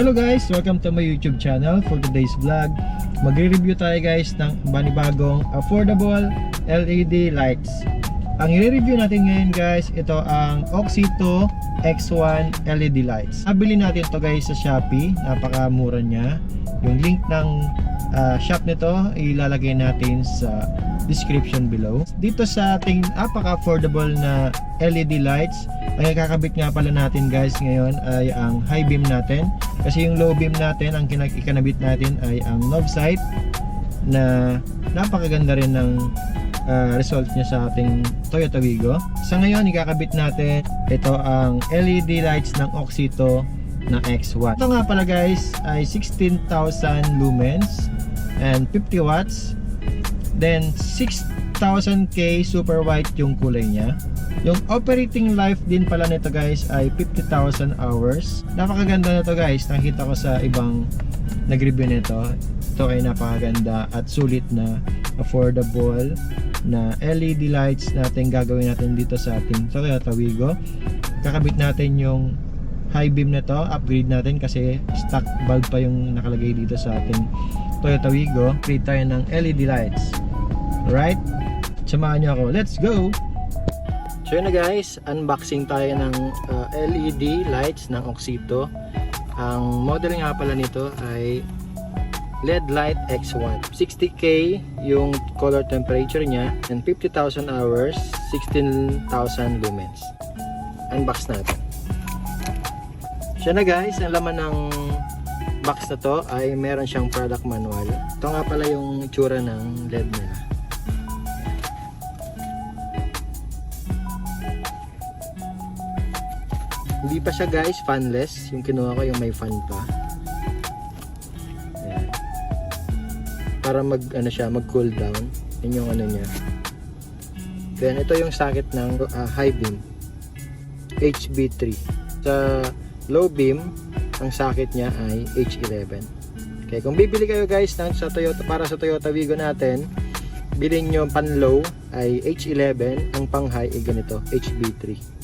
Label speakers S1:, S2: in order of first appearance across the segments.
S1: Hello guys! Welcome to my YouTube channel for today's vlog. Magre-review tayo guys ng banibagong affordable LED lights. Ang i-review natin ngayon guys, ito ang Oxito X1 LED lights. Nabili natin to guys sa Shopee, napakamura niya. Yung link ng ah, shop nito ilalagay natin sa description below. Dito sa ating napaka-affordable na LED lights, ang ikakabit nga pala natin guys ngayon ay ang high beam natin. Kasi yung low beam natin, ang ikanabit natin ay ang knob sight na napakaganda rin ng ah, result niya sa ating Toyota Wigo. Sa ngayon, ikakabit natin ito ang LED lights ng Oxito na X1. Ito nga pala guys ay 16,000 lumens and 50 watts. Then 6,000K super white yung kulay niya. Yung operating life din pala nito guys ay 50,000 hours. Napakaganda na to guys. Nakita ko sa ibang nag-review nito. Ito ay napakaganda at sulit na affordable na LED lights natin gagawin natin dito sa ating Toyota Wigo. Kakabit natin yung high beam na to, upgrade natin kasi stock bulb pa yung nakalagay dito sa ating Toyota Wigo. Create tayo ng LED lights. Alright? Samahan nyo ako. Let's go! So yun na guys, unboxing tayo ng uh, LED lights ng Oxito. Ang model nga pala nito ay LED Light X1. 60K yung color temperature niya and 50,000 hours, 16,000 lumens. Unbox natin. Siya na guys, ang laman ng box na to ay meron siyang product manual. Ito nga pala yung itsura ng LED nila. Hindi pa siya guys fanless. Yung kinuha ko yung may fan pa. Ayan. Para mag ano siya, mag cool down. Yun yung ano niya. Then ito yung socket ng ah, high beam. HB3. Sa low beam, ang socket niya ay H11. Okay, kung bibili kayo guys ng sa Toyota para sa Toyota Wigo natin, bilhin nyo pan low ay H11, ang pang high ay ganito, HB3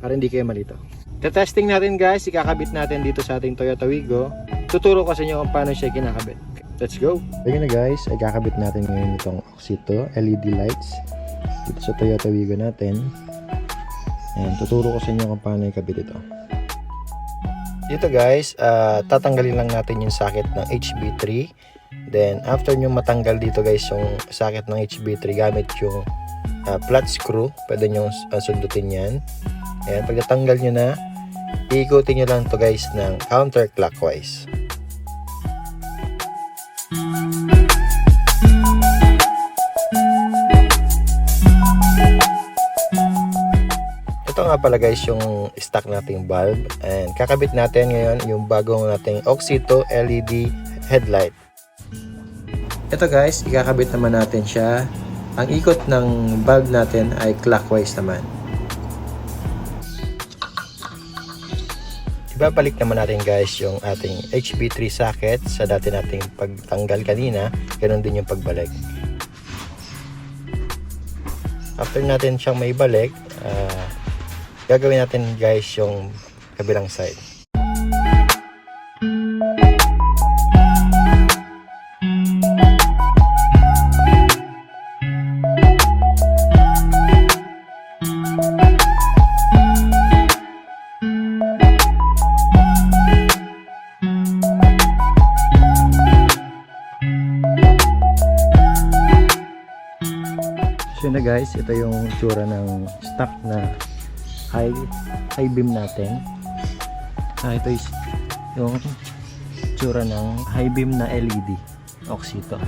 S1: para hindi kayo malito. Tetesting natin guys, ikakabit natin dito sa ating Toyota Wigo. Tuturo ko sa inyo kung paano siya kinakabit. Let's go! Ayun na guys, ikakabit natin ngayon itong Oxito LED lights dito sa Toyota Wigo natin. Ayan, tuturo ko sa inyo kung paano ikabit ito. Dito guys, ah, tatanggalin lang natin yung socket ng HB3. Then after nyo matanggal dito guys yung socket ng HB3 gamit yung ah, flat screw, pwede nyo ah, sundutin yan. Ayan, pag natanggal nyo na, iikutin nyo lang to guys ng counterclockwise. Ito nga pala guys yung stock nating bulb and kakabit natin ngayon yung bagong nating Oxito LED headlight. Ito guys, ikakabit naman natin siya. Ang ikot ng bulb natin ay clockwise naman. Ibabalik naman natin guys yung ating HB3 socket sa dati nating pagtanggal kanina. Ganon din yung pagbalik. After natin siyang may balik, ah, gagawin natin guys yung kabilang side. So na guys, ito yung tsura ng stock na high, high beam natin. Ah, ito is yung tsura ng high beam na LED Oxito.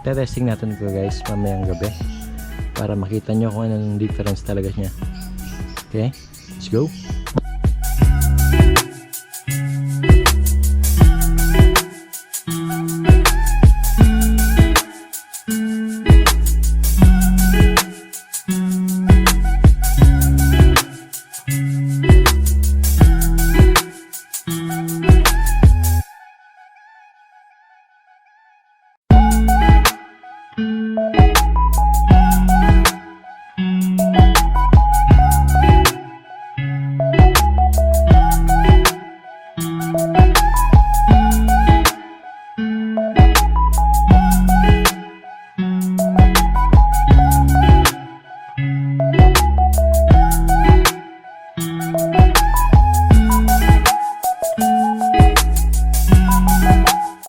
S1: Testing natin ko guys mamayang gabi para makita nyo kung anong difference talaga niya. Okay, let's go.